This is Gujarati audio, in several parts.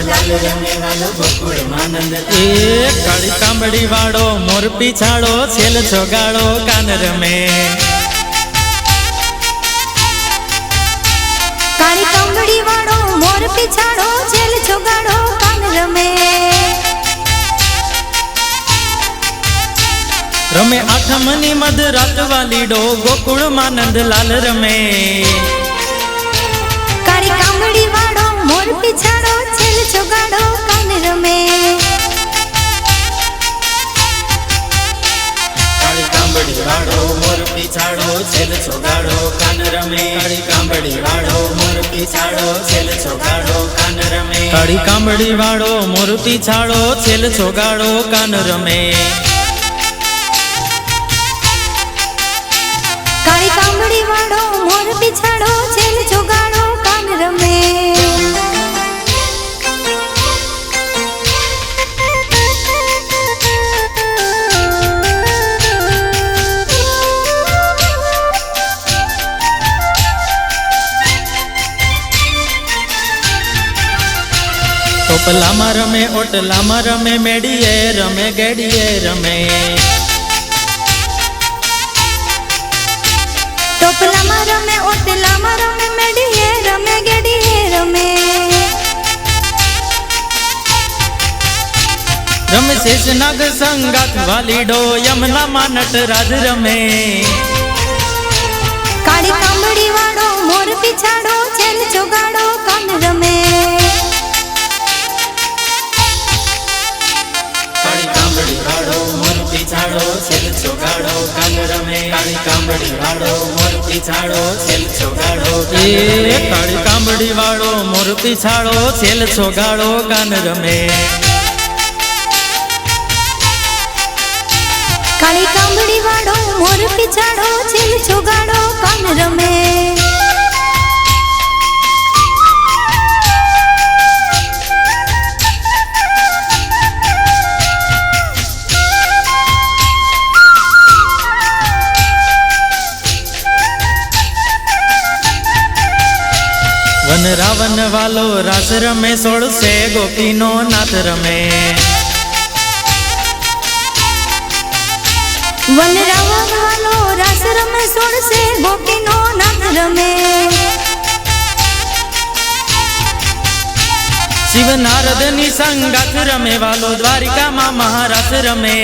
એ કાળી કાંબડી વાળો મોર પીછાળો છેલ છોગાળો કાન રમે. કાળી વાળો મોર છેલ કાન રમે. રમે આઠમની મધ રાત વાલીડો ગોકુળ માનંદ લાલ રમે. કાળી કામડી વાળો મોર પીછાડો કાન રમે કાળી કાંબડી વાળો મોર પીછાડો છેલ છોગાડો કાન રમે કાળી કાંબડી વાળો મોર પીછાડો છેલ છોગાડો કાન રમે કાળી કાંબડી વાળો મોર પીછાડો છેલ છોગાડો કાન રમે કાળી કાંબડી વાળો મોર પીછાડો ટોપલામાં રમે ઓટલામાં રમે મેડીએ રમે ગેડીએ રમે. ટોપલામાં રમે ઓટલામાં રમે મેડીએ રમે ગેડીએ રમે. રમે શેષનાગ વાલીડો નટરાજ રમે. કાળી કાંબડી વાળો મોર પીછાડો છેલ છોગાડો કાન રમે. કાંબડી વાળો મોર પીછાડો છેલ છોગાડો કાન રમે કાળી કાંબડી વાળો મોર પીછાડો છેલ છોગાડો કાન એ રમે કાળી કાંબડી વાળો મોર પીછાડો છેલ છોગાડો કાન રમે કાળી કાંબડી વાળો મોર પીછાડો છેલ છોગાડો કાન રમે વન રાવણ વાલો રાસ રમે સોળસે ગોપીનો નાથ રમે. વન રાવણ વાલો રાસ રમે સોળસે ગોપીનો નાથ રમે. શિવ નારદની સંગાથ રમે વાલો દ્વારિકામાં મહારાસ રમે.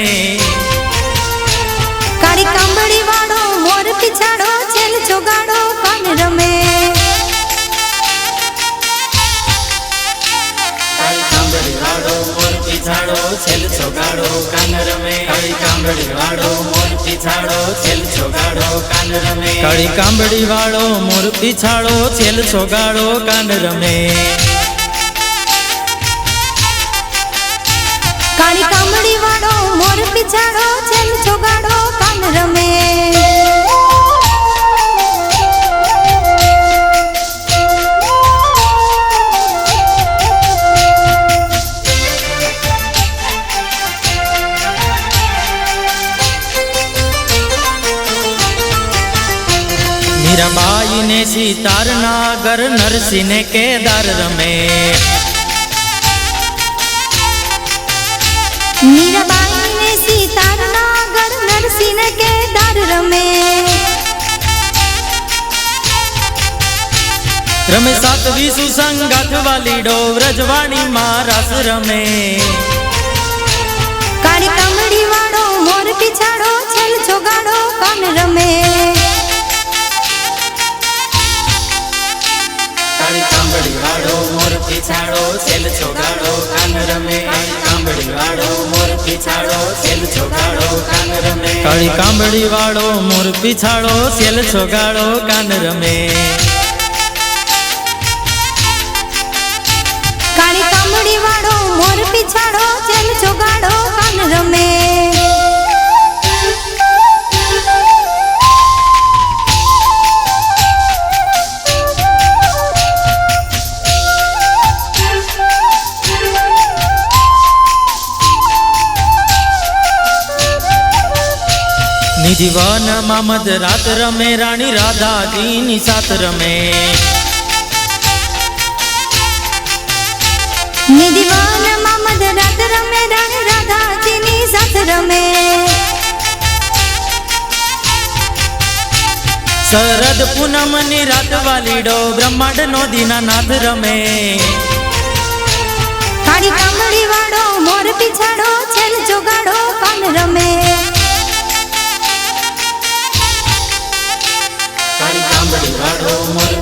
કાળી કાંબડી વાળો મોર છાળો છેલ છોગાડો કાન રમે. કાળી કાંબડી વાળો મોર પીછાડો છેલ છોગાડો કાન રમે. કાળી કાંબડી વાળો મોર પીછાડો છેલ છોગાડો મીરાબાઈ ને સીતાર નાગર નરસિંહ ને કેદાર રમે. મીરાબાઈ ને સીતાર નાગર નરસિંહ કેદાર રમે. રમે સાતવી સુસંગાથ વાલીડો વ્રજવાણી માં રમે. કાળી કમળી વાળો મોર પીછાડો છલ છોગાડો કાળી કાંબળી વાળો મોર પીછાળો સેલ છોગાળો, કાન રમે. કાળી કાંબળી વાળો મોર પીછાળો સેલ છોગાળો, કાન રમે. વન મામદ રાત રમે રાણી રાધાજી ની સાથ રમે. નિધિવનમાં મધરાત રમે રાણી રાધાજીની સાથ રમે. શરદ પૂનમની રાત વાલીડો બ્રહ્માંડ નો દીનાનાથ રમે. કાળી કામળી વાળો મોર પીછાડો છેલ જોગાડો કાન રમે.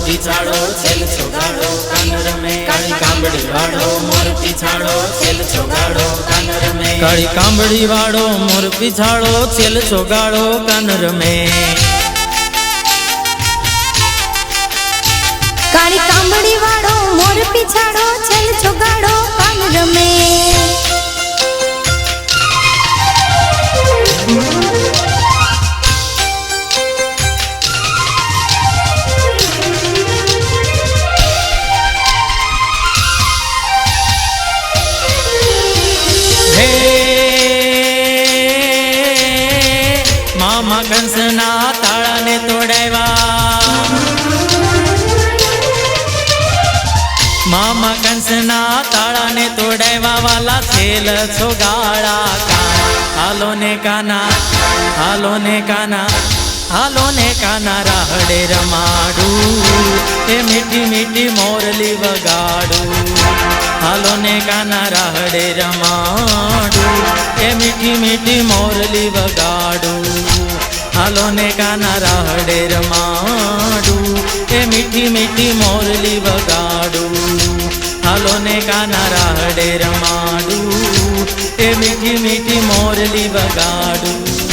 પીછાડો છેલ છોગાડો કાન રમે કાળી કાંબડી વાળો મોર પીછાડો છેલ છોગાડો કાન રમે. કાળી કાંબડી વાળો મોર પીછાડો છેલ છોગાડો કાન રમે. કાળી કાંબડી વાળો મોર પીછાડો છેલ ચોગાડો કંસના તાળાને તોડાવ્યા. મામા કંસના તાળાને તોડાવ્યા વાલા છેલ છો ગાળા હાલો ને કાના, હાલો ને કાના, હાલો ને કાના રાહડે રમાડું. એ મીઠી મીઠી મોરલી વગાડું. હાલો ને કાના રાહડે રમાડું. એ મીઠી મીઠી મોરલી વગાડું. હાલો ને કાના રાહડે રમાડું એ મીઠી મીઠી મોરલી વગાડું. હાલો ને કાના રાહડે રમાડું એ મીઠી મીઠી મોરલી વગાડું.